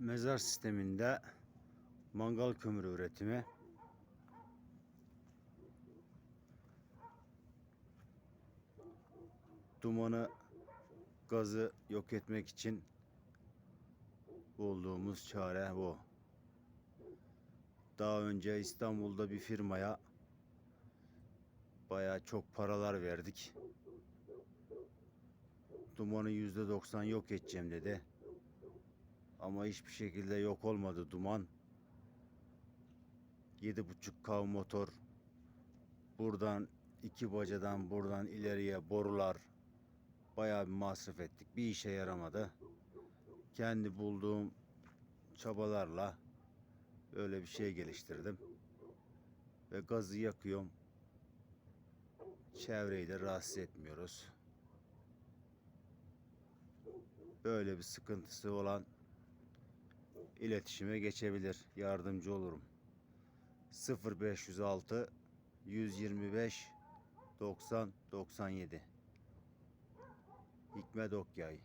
mezar sisteminde mangal kömürü üretimi dumanı gazı yok etmek için bulduğumuz çare bu. Daha önce İstanbul'da bir firmaya bayağı çok paralar verdik. Dumanı %90 yok edeceğim dedi. Ama hiçbir şekilde yok olmadı duman. 7.5 kav motor. Buradan iki bacadan buradan ileriye borular. Bayağı bir masraf ettik. Bir işe yaramadı. Kendi bulduğum çabalarla öyle bir şey geliştirdim. Ve gazı yakıyorum. Çevreyi de rahatsız etmiyoruz. Böyle bir sıkıntısı olan iletişime geçebilir. Yardımcı olurum. 0506 125 90 97 Hikmet Okyay